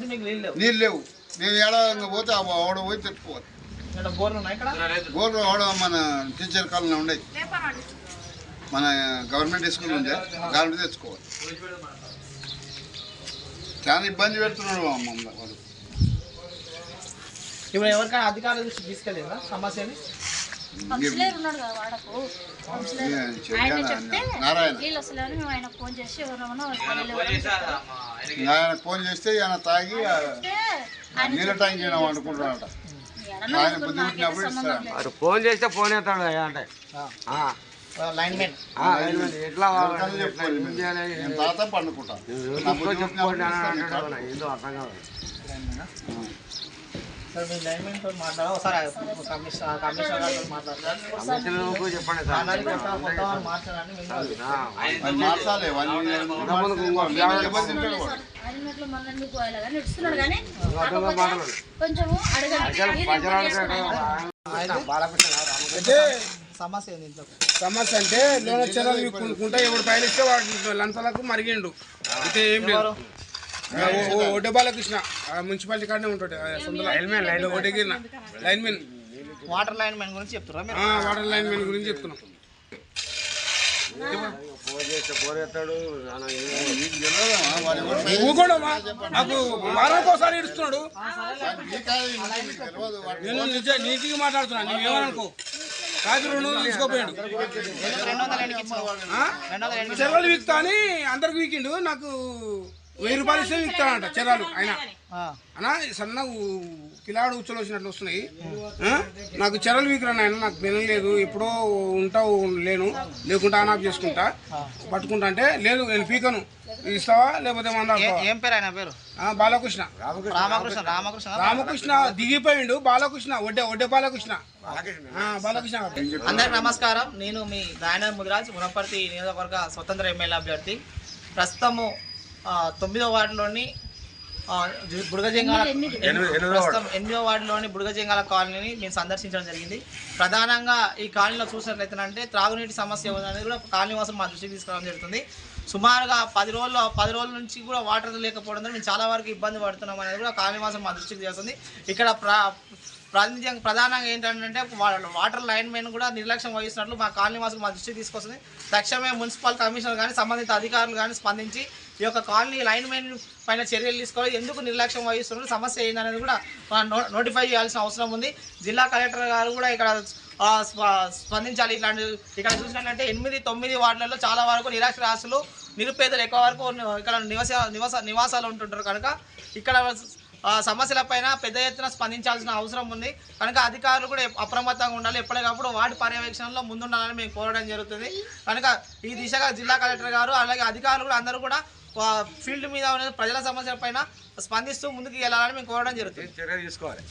నీళ్ళు లేవు. మేము ఏడ ఇంకా పోతే ఆ ఆడ పోయి తెచ్చుకోవాలి. గోర్లు ఆడ మన టీచర్ కాలంలో ఉండేది మన గవర్నమెంట్ స్కూల్ ఉంది. గవర్నమెంట్ తెచ్చుకోవాలి. చాలా ఇబ్బంది పెడుతున్నాడు మమ్మల్ని వాడు ఇప్పుడు ఎవరికైనా అధికారుల దృష్టి తీసుకెళ్ళిందా సమస్యని? ఆయన ఫోన్ చేస్తే ఆయన తాగి ఆ నీళ్ళ ట్యాంక్ అయినా వండుకుంటున్నాడట ఆయన బుద్ధి పుట్టినప్పుడు ఇస్తాడు. వాడు ఫోన్ చేస్తే ఫోన్ అయ్యా అంటే. తాత పండుకుంటా. అర్థం కాదు సమస్య అంటే లోన చరాలు విక్కుంటే ఎవడు పైన ఇస్తే వాడు లంచాలకు మరిగిండు. అయితే ఏం లేదు. ఒడ్డే బాలకృష్ణ మున్సిపాలిటీ కాడనే ఉంటాడు. Line man water line men గురించి ఆ, వాటర్ లైన్ మ్యాన్ గురించి చెప్తున్నాం. నువ్వు కూడా నాకు వారానికి ఒకసారి వాడు. నేను నిజ నీతిగా మాట్లాడుతున్నా నేను ఏమనుకో. కాదు రెండు వందలు తీసుకోపోయాడు. చెరలు వీక్తా అని అందరికి వీకిండు. నాకు వెయ్యి రూపాయలు ఇస్తే వీక్తాడంట చెరాలు. ఆయన ఆ, అన్నా సన్న కిలాడు ఉచ్చలు వచ్చినట్లు వస్తున్నాయి? నాకు చెరలు వీకురాను ఆయన నాకు బెనం లేదు. ఎప్పుడో ఉంటావు లేను. లేకుంటా ఆన్ ఆఫ్ చేసుకుంటా. పట్టుకుంటా అంటే లేదు నేను పీకను. ఇస్తావా? లేకపోతే ఏ- పేరు ఆయన పేరు? ఆ, బాలకృష్ణ. రామకృష్ణ రామకృష్ణ రామకృష్ణ. దిగిపోయిండు. బాలకృష్ణ ఒడ్డే ఒడ్డే బాలకృష్ణ. ఆ, బాలకృష్ణ. అందరికి నమస్కారం. నేను మీ దాయన ముదిరాజ్ మునపర్తి నియోజకవర్గ స్వతంత్ర ఎమ్మెల్యే అభ్యర్థి. ప్రస్తుతము తొమ్మిదో వార్డులోని బుడగజంగాల ప్రస్తుతం ఎనిమిదో వార్డులోని బుడగజంగాల కాలనీని మేము సందర్శించడం జరిగింది. ప్రధానంగా ఈ కాలనీలో చూసినట్లయితేనంటే త్రాగునీటి సమస్య ఉందనేది కూడా కాలనీ వాసం మా దృష్టికి తీసుకురావడం జరుగుతుంది. సుమారుగా పది రోజులు పది రోజుల నుంచి కూడా వాటర్ లేకపోవడంతో మేము చాలా వరకు ఇబ్బంది పడుతున్నాం అనేది కూడా కాలనీ వాసం మా దృష్టికి చేస్తుంది. ఇక్కడ ప్రా ప్రాతినిధ్యం ప్రధానంగా ఏంటంటే వా- వాటర్ లైన్ మెన్ కూడా నిర్లక్ష్యం వహిస్తున్నట్లు మా కాలనీ వాసులు మా దృష్టికి తీసుకొస్తుంది. తక్షణమే మున్సిపల్ కమిషనర్ కానీ సంబంధిత అధికారులు కానీ స్పందించి ఈ యొక్క కాలనీ లైన్ మెయిన్ పైన చర్యలు తీసుకోవాలి. ఎందుకు నిర్లక్ష్యం వహిస్తున్నారు? సమస్య ఏందనేది కూడా నోటిఫై చేయాల్సిన అవసరం ఉంది. జిల్లా కలెక్టర్ గారు కూడా ఇక్కడ స్ప- స్పందించాలి. ఇట్లాంటి ఇక్కడ చూసినట్లయితే ఎనిమిది తొమ్మిది వార్డులలో చాలా వరకు నిరాశ్రాస్తులు నిరుపేదలు ఎక్కువ వరకు ఇక్కడ నివాస నివాస నివాసాలు ఉంటుంటారు కనుక ఇక్కడ సమస్యలపైన పెద్ద ఎత్తున స్పందించాల్సిన అవసరం ఉంది. కనుక అధికారులు కూడా అప్రమత్తంగా ఉండాలి. ఎప్పటికప్పుడు వాటి పర్యవేక్షణలో ముందుండాలని మేము కోరడం జరుగుతుంది. కనుక ఈ దిశగా జిల్లా కలెక్టర్ గారు అలాగే అధికారులు కూడా అందరూ కూడా ఫీల్డ్ మీద ఉన్న ప్రజల సమస్యలపైన స్పందిస్తూ ముందుకు వెళ్ళాలని మేము కోరడం జరుగుతుంది. చర్య తీసుకోవాలి?